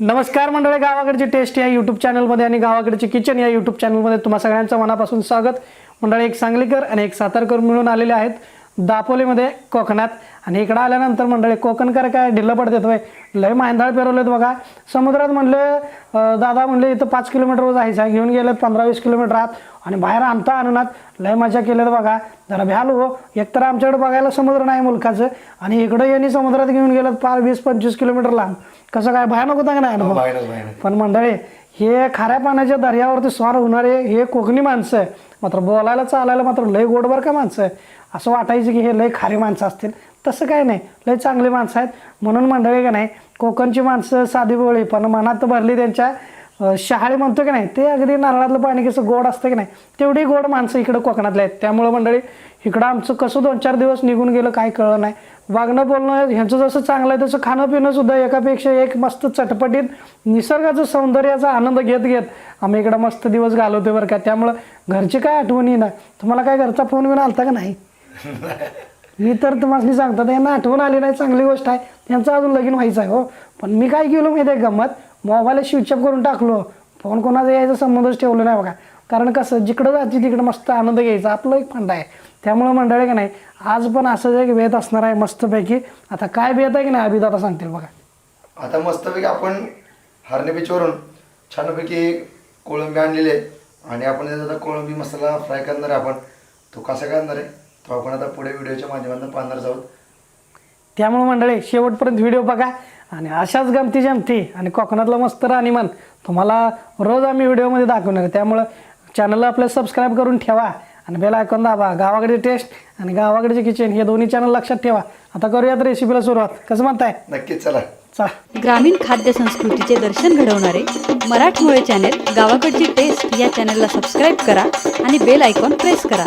नमस्कार मंडळी गावाकडची टेस्ट या यूट्यूब चॅनलमध्ये आणि गावाकडचे किचन या यूट्यूब चॅनलमध्ये तुम्हा सगळ्यांचं मनापासून स्वागत. मंडळी एक सांगलीकर आणि एक सातारकर मिळून आलेले आहेत. दापोलीमध्ये कोकणात आणि इकडं आल्यानंतर मंडळी कोकणकर काय ढिल्लं पडतात होय. लय मांदाळ पेरवलेत बघा. समुद्रात म्हणले दादा म्हणले इथं पाच किलोमीटर जायचं घेऊन गेलेत पंधरा वीस किलोमीटर आत. आणि बाहेर आणता आणूनात लय मजा केलेत बघा. जरा भ्यालो हो. एकतर आमच्याकडे बघायला समुद्र नाही मुलकाचं आणि इकडं यांनी समुद्रात घेऊन गेलं पाच वीस पंचवीस किलोमीटर लांब. कसं काय भयानक होता का नाही पण मंडळी हे खाऱ्या पाण्याच्या दर्यावरती स्वार होणारे हे कोकणी माणसं. आहे मात्र बोलायला चालायला मात्र लय गोडबर का माणसं. आहे असं वाटायचं की हे लय खारी माणसं असतील. तसं काय नाही. लय चांगली माणसं आहेत. म्हणून मंडळी का नाही कोकणची माणसं साधी बोळी पण मनात भरली त्यांच्या शहाळे म्हणतो की नाही ते अगदी नारळातलं पाणी कसं गोड असतं की नाही तेवढी गोड माणसं इकडं कोकणातले आहेत. त्यामुळं मंडळी इकडं आमचं कसं दोन चार दिवस निघून गेलं काय कळलं नाही. वागणं बोलणं ह्यांचं जसं चांगलं आहे तसं खाणं पिणं सुद्धा एकापेक्षा एक मस्त चटपटीत निसर्गाचं सौंदर्याचा आनंद घेत घेत आम्ही इकडं मस्त दिवस घालवतो बरं का. त्यामुळं घरची काय आठवणी ना तुम्हाला काय घरचा फोन घेऊन आलता का नाही? मी तर तुम्हाला सांगता यांना आठवण आली नाही चांगली गोष्ट आहे. त्यांचं अजून लगीन व्हायचं आहे हो. पण मी काय केलं माहिती आहे गंमत? मोबाईल स्विच ऑफ करून टाकलो. फोन कोणाचा यायचा संबंधच ठेवलं नाही बघा. कारण कसं जिकडं जायची तिकडं मस्त आनंद घ्यायचा. आपलं एक फंड आहे. त्यामुळं मंडळी की नाही आज पण असंच एक बेत असणार आहे मस्तपैकी. आता काय बेत आहे की नाही अभिदाता सांगतील बघा. आता मस्तपैकी आपण हरणे बीचवरून छानपैकी कोळंबी आणलेली आहे. आणि आपण त्याचा कोळंबी मसाला फ्राय करणार आहे आपण. तो कसा करणार आहे? तो आपण आता पुढे व्हिडिओच्या माध्यमातून पाहणार आहोत. त्यामुळे मंडळी शेवटपर्यंत व्हिडिओ बघा आणि अशाच गमती जमती आणि कोकणातलं मस्त राहणीमान तुम्हाला रोज आम्ही व्हिडिओमध्ये दाखवणार आहे. त्यामुळं चॅनलला आपलं सबस्क्राईब करून ठेवा आणि बेल ऐकून दाबा. गावाकडे टेस्ट आणि गावाकडचे किचन हे दोन्ही चॅनल लक्षात ठेवा. आता करूयात रेसिपीला सुरुवात. कसं म्हणताय? नक्कीच चला. ग्रामीण खाद्य संस्कृतीचे दर्शन घडवणारे मराठमोळे चॅनेल गावाकडची टेस्ट या चॅनलला सबस्क्राईब करा आणि बेल आयकॉन प्रेस करा.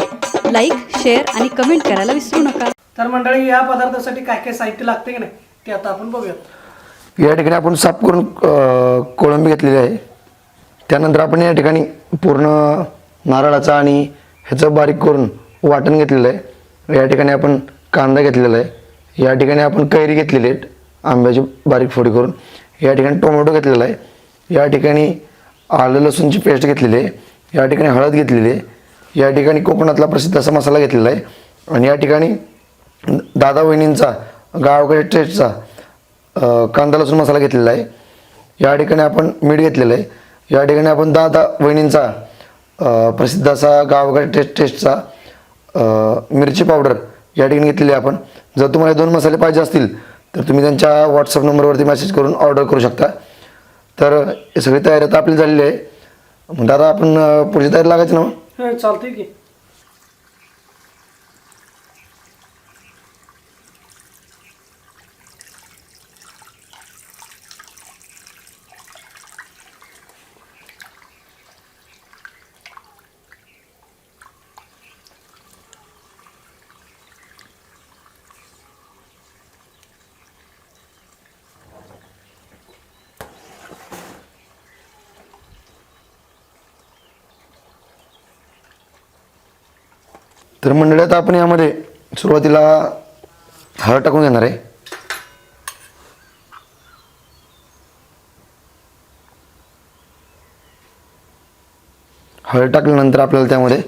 लाईक शेअर आणि कमेंट करायला विसरू नका. तर मंडळी या पदार्थासाठी काय काय साहित्य लागते की नाही ते आता आपण बघूयात. या ठिकाणी आपण साफ करून कोळंबी घेतलेली आहे. त्यानंतर आपण या ठिकाणी पूर्ण नारळाचा आणि ह्याचं बारीक करून वाटण घेतलेलं आहे. या ठिकाणी आपण कांदा घेतलेला आहे. या ठिकाणी आपण कैरी घेतलेली आहेत. आंब्याची बारीक फोडी करून या ठिकाणी टोमॅटो घेतलेला आहे. या ठिकाणी आलं लसूणची पेस्ट घेतलेली आहे. या ठिकाणी हळद घेतलेली आहे. या ठिकाणी कोकणातला प्रसिद्ध असा मसाला घेतलेला आहे. आणि या ठिकाणी दादा वहिनींचा गावकडे टेस्टचा कांदा लसूण मसाला घेतलेला आहे. या ठिकाणी आपण मीठ घेतलेलं आहे. या ठिकाणी आपण दादा वहिनींचा प्रसिद्ध असा गावकडे टेस्ट टेस्टचा मिरची पावडर या ठिकाणी घेतलेली आहे आपण. जर तुम्हाला दोन मसाले पाहिजे असतील तर तुम्ही त्यांच्या व्हॉट्सअप नंबरवरती मेसेज करून ऑर्डर करू शकता. तर हे सगळी तयारी आता आपली झालेली आहे. मग दादा आपण पुढची तयारी लागायची ना मग? हो, की. तर मंडळी आता आपण यामध्ये सुरुवातीला हळद टाकून घेणार आहे. हळद टाकल्यानंतर आपल्याला त्यामध्ये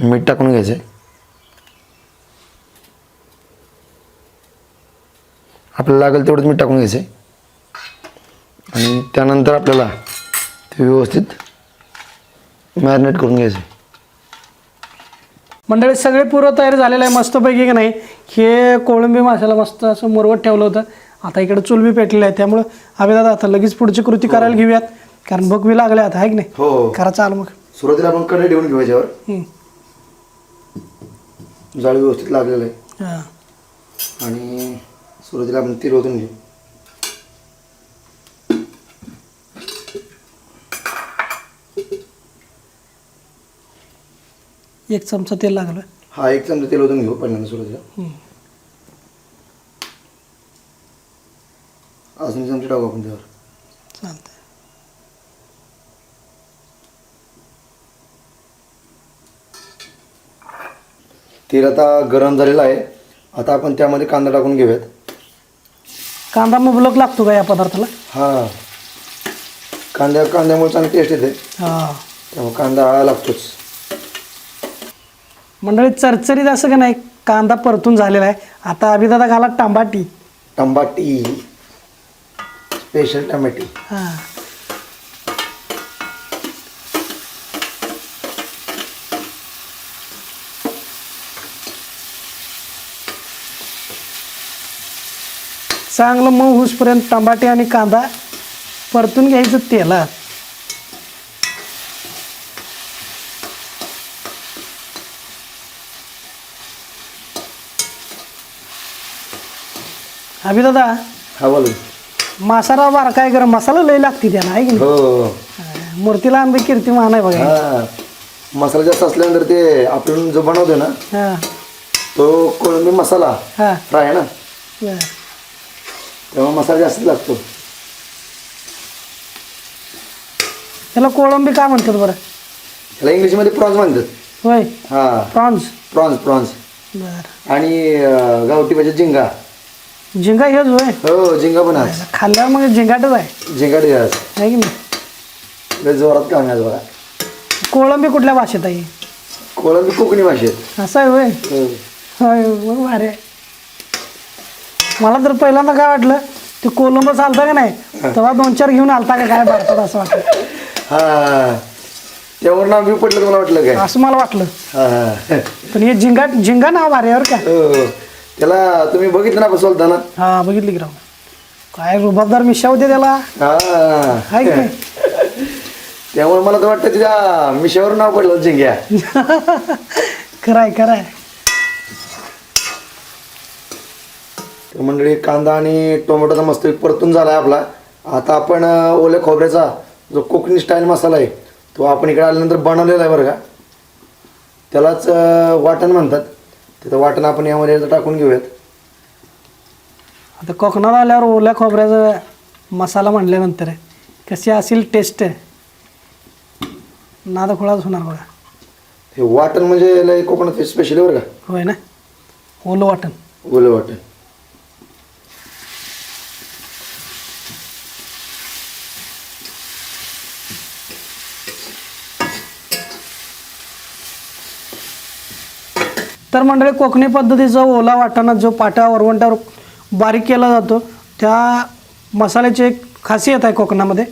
मीठ टाकून घ्यायचं आहे आपल्याला लागेल तेवढंच मीठ टाकून घ्यायचं आहे आणि त्यानंतर आपल्याला ते व्यवस्थित मॅरिनेट करून घ्यायचं आहे मंडळी सगळे पूर्व तयारी झालेलं आहे मस्तपैकी की नाही? हे कोळंबी माशाला मस्त असं मुरवत ठेवलं होतं. आता इकडे चुलबी पेटलेलं आहे त्यामुळं आम्ही दादा आता लगेच पुढची कृती करायला घेऊयात. कारण भूक लागले आता आहे की नाही? हो. करा चाल मग. सुरुवातीला आपण कढई ठेवून घेऊ याच्यावर. हम्म. जाळ व्यवस्थित लागलेलं आहे. हा. आणि सुरुवातीला आपण तेल ओतून घेऊ. एक चमचा तेल लागलं. हा एक चमचा तेल ओतून घेऊ पहिल्यांदा सुरुवातीला. अजून चमचा टाकू आपण त्यावर. चालतंय. तेल आता गरम झालेलं आहे. आता आपण त्यामध्ये कांदा टाकून घेऊयात. कांदा मुबलक लागतो का या पदार्थाला? हां. कांद्या कांद्यामुळे चांगली टेस्ट येते. हा. त्यामुळे कांदा हा लागतोच. मंडळी चरचरीत असं का नाही कांदा परतून झालेला आहे. आता अभिदादा घाला टमाटी. टमाटी. स्पेशल टमाटी. हां. चांगलं मऊ होसपर्यंत टमाटे आणि कांदा परतून घ्यायचं तेलात. अभि दादा हा बोल. मसाला बारका आहे गरम मसाला लय लागते त्याला आहे की हो नाही मूर्तीला आंबे कीर्ती मान आहे बघा. हा मसाला जास्त असल्यानंतर ते आपण जो बनवतो ना हा. तो कोळंबी मसाला हा. फ्राय आहे ना बरं. तेव्हा मसाला जास्त लागतो. त्याला कोळंबी काय म्हणतात बरं? त्याला इंग्लिशमध्ये प्रॉन्स म्हणतात. होय. हा. प्रॉन्स. Prawns prawns. बर. आणि अं, गावठी भाजी झिंगा. झिंगा हेच होय. हो झिंगा पण आज खाल्ल्यावर मग झिंगाटच आहे. झिंगा डे आज आहे की नाही? लय जोरात काम आहे आज बघा. कोळंबी कुठल्या भाषेत आहे? कोळंबी कोकणी भाषेत. असं आहे होय? हो. होय मग भारी आहे. मला तर पहिल्यांदा काय वाटलं ते कोलंबस आलता का नाही? तेव्हा दोन चार घेऊन आलता का काय भारतात असं वाटलं. हा. त्यावर नाव बी पडलं मला वाटलं काय? असं मला वाटलं. हा हा. पण हे झिंगा झिंगा नाव भारी आहे बरं का. हो. त्याला तुम्ही बघितलं ना बसवलता ना हा बघितली की राव. काय रुबाबदार मिशा होते त्याला. हा. त्यामुळे मला तर वाटतं तिच्या मिशावर नाव पडलं झिंग्या. खराय खराय. तर मंडळी कांदा आणि टोमॅटोचा मस्त परतून झाला आहे आपला. आता आपण अं, ओल्या खोबऱ्याचा जो कोकणी स्टाईल मसाला आहे तो आपण इकडे आल्यानंतर बनवलेला आहे बरं का. त्यालाच अं, वाटण म्हणतात. तिथं वाटण आपण यामध्ये टाकून घेऊयात. आता कोकणात आल्यावर ओल्या खोबऱ्याचा मसाला म्हणल्यानंतर कशी असेल टेस्ट नाद खोळाच होणार बघा. हे वाटण म्हणजे लय कोकणात स्पेशल बरं का? होय ना? ओलं वाटण. ओलं वाटण. तर मंडळी कोकणी पद्धतीचा ओला वाटाणा जो पाट्या वरवंट्यावर बारीक केला जातो त्या मसाल्याची एक खासियत आहे कोकणामध्ये.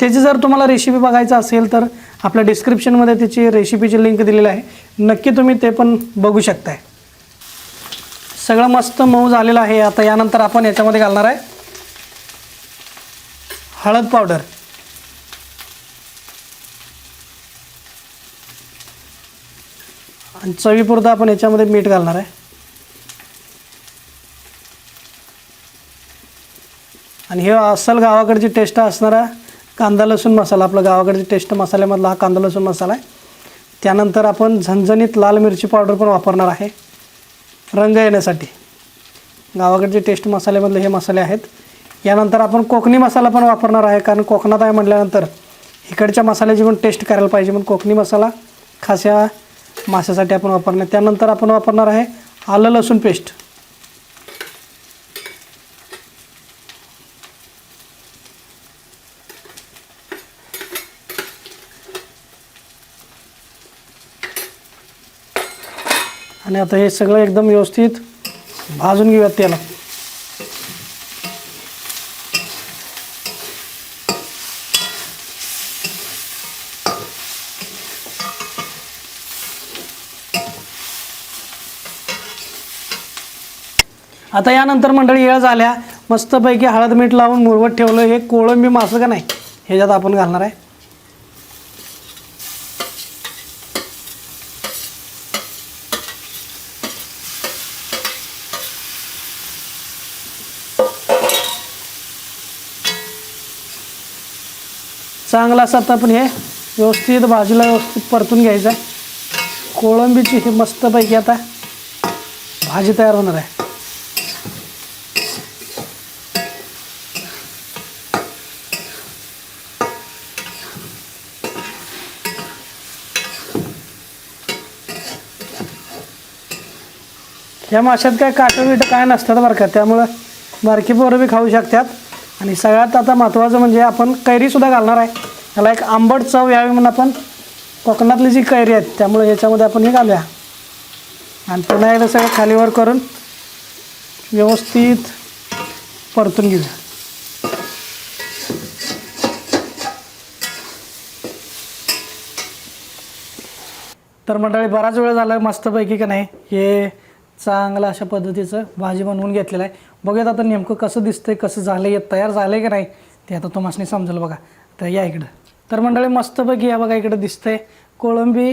त्याची जर तुम्हाला रेसिपी बघायचं असेल तर आपल्या डिस्क्रिप्शनमध्ये त्याची रेसिपीची लिंक दिलेली आहे. नक्की तुम्ही ते पण बघू शकताय. सगळं मस्त मऊ झालेलं आहे. आता यानंतर आपण याच्यामध्ये घालणार आहे हळद पावडर. आणि चवीपुरतं आपण याच्यामध्ये मीठ घालणार आहे. आणि हे अस्सल गावाकडची टेस्ट असणारा कांदा लसूण मसाला आपला गावाकडची टेस्ट मसाल्यामधला हा कांदा लसूण मसाला आहे. त्यानंतर आपण झणझणीत लाल मिरची पावडर पण वापरणार आहे. रंग येण्यासाठी. गावाकडचे टेस्ट मसाल्यामधले हे मसाले आहेत. यानंतर आपण कोकणी मसाला पण वापरणार आहे कारण कोकणात आहे म्हटल्यानंतर इकडच्या मसाल्याची पण टेस्ट करायला पाहिजे म्हणून कोकणी मसाला खास या माशासाठी आपण वापरणार. त्यानंतर आपण वापरणार आहे आलं लसूण पेस्ट. आणि आता हे सगळं एकदम व्यवस्थित भाजून घेऊयात त्याला. आता यानंतर मंडळी येळ झाल्या. मस्तपैकी हळद मीठ लावून मुरवत ठेवलं. हे कोळंबी मासं का नाही? ह्याच्यात आपण घालणार आहे. चांगला असं आता आपण हे व्यवस्थित भाजीला व्यवस्थित परतून घ्यायचं आहे. कोळंबीची ही मस्तपैकी आता भाजी तयार होणार आहे. या माशात काय काटं बिटं काय नसतात बरं का? त्यामुळं बारकी पोरं बी खाऊ शकतात. आणि सगळ्यात आता महत्त्वाचं म्हणजे आपण कैरीसुद्धा घालणार आहे. याला एक आंबट चव यावी म्हणून आपण कोकणातली जी कैरी आहेत त्यामुळे याच्यामध्ये आपण हे घालूया. आणि पुन्हा एकदा सगळं खालीवर करून व्यवस्थित परतून घेऊया. तर मंडळी बराच वेळ झाला मस्तपैकी का नाही? हे चांगलं अशा पद्धतीचं भाजी बनवून घेतलेलं आहे. बघूयात आता नेमकं कसं दिसतंय कसं झालं आहे तयार झालं आहे की नाही ते आता तुम्हाला समजेल बघा. तर या इकडं. तर मंडळी मस्तपैकी या बघा इकडं दिसतंय. कोळंबी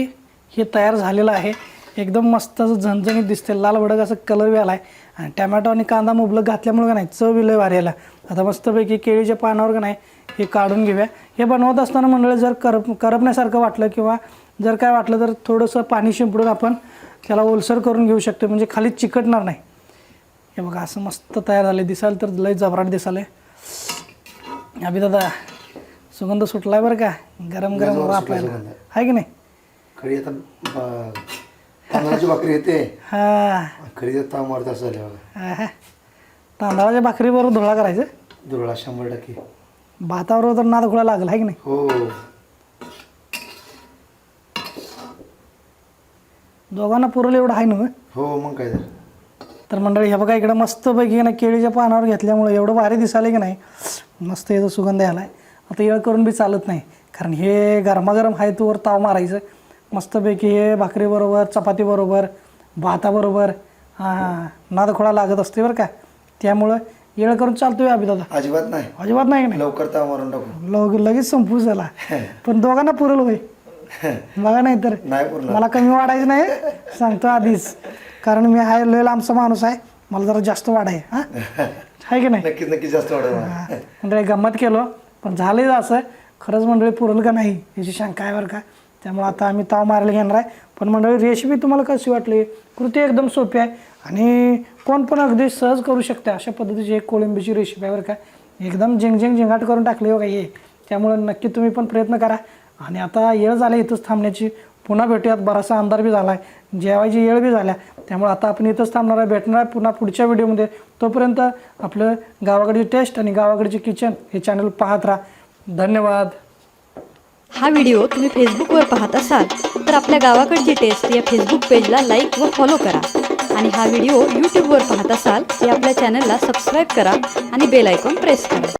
हे तयार झालेलं आहे. एकदम मस्त असं झणझणीत दिसते लाल भडक असं कलर बी आला आहे आणि टॅमॅटो आणि कांदा मुबलक घातल्यामुळे का नाही चव विलय वाऱ्याला आता मस्तपैकी केळीच्या पानावर का नाही हे काढून घेऊया. हे बनवत असताना मंडळी जर करप करपण्यासारखं वाटलं किंवा जर काय वाटलं तर थोडंसं पाणी शिंपडून आपण त्याला ओलसर करून घेऊ शकतो म्हणजे खाली चिकटणार नाही. हे बघा असं मस्त तयार झाले दिसायला तर लय जबराट दिसाले अभि दादा सुगंध सुटलाय बरं का? गरम गरम आपल्याला. आहे की नाही? आता ब- तांदळाची भाकरी येते. हा. ताम मारत बघा. तांदळाच्या भाकरीबरोबर धुळा करायचं? दुर्ळा शंभर टक्के. भाताबरोबर तर नाद खुळा लागला आहे की नाही? हो. दोघांना पुरवलं एवढं आहे ना हो मग काय तर तर मंडळी हे बघा इकडं मस्तपैकी ना केळीच्या पानावर घेतल्यामुळे एवढं भारी दिसायला की नाही? मस्त याचा सुगंध आला आहे आता येळ करून बी चालत नाही. कारण हे गरमागरम आहे तोवर ताव मारायचं. मस्तपैकी हे भाकरीबरोबर चपातीबरोबर भाताबरोबर हां हां नादखोळा लागत असते बरं का? त्यामुळं येळ करून चालतोय अभि दादा. अजिबात नाही. अजिबात नाही की नाही? लवकर ताव मारून टाकू. लग लगेच संपू झाला. पण दोघांना पुरल होय. बघा नाही तर. नाही पूर्ण मला कमी वाढायचं नाही सांगतो आधीच. कारण मी आहे लय लांबचा माणूस आहे. मला जरा जास्त वाढ आहे हा? आहे की नाही? नक्कीच नक्कीच जास्त वाढत मंडळी गंमत केलो पण झालंय असं. खरंच मंडळी पुरल का नाही? याची शंका आहे बरं का. त्यामुळे आता आम्ही ताव मारायला घेणार आहे. पण मंडळी रेसिपी तुम्हाला कशी वाटली? कृती एकदम सोपी आहे. आणि कोण पण अगदी सहज करू शकते अशा पद्धतीची एक कोळंबीची रेसिपी आहे बरं का. एकदम झिंग झिंग झिंगाट करून टाकली बघा हे? त्यामुळे नक्की तुम्ही पण प्रयत्न करा. आणि आता येळ झाली इथंच थांबण्याची. पुन्हा भेटूयात बराचसा अंधार बी झाला आहे जेवायची येळ बी झाल्या. त्यामुळे आता आपण इथंच थांबणार आहे भेटणार आहे पुन्हा पुढच्या व्हिडिओमध्ये. तोपर्यंत आपलं गावाकडची टेस्ट आणि गावाकडचे किचन हे चॅनल पाहत राहा. धन्यवाद. हा व्हिडिओ तुम्ही फेसबुकवर पाहत असाल तर आपल्या गावाकडची टेस्ट या फेसबुक पेजला लाईक व फॉलो करा. आणि हा व्हिडिओ यूट्यूबवर पाहत असाल तर आपल्या चॅनलला सबस्क्राईब करा आणि बेल आयकॉन प्रेस करा.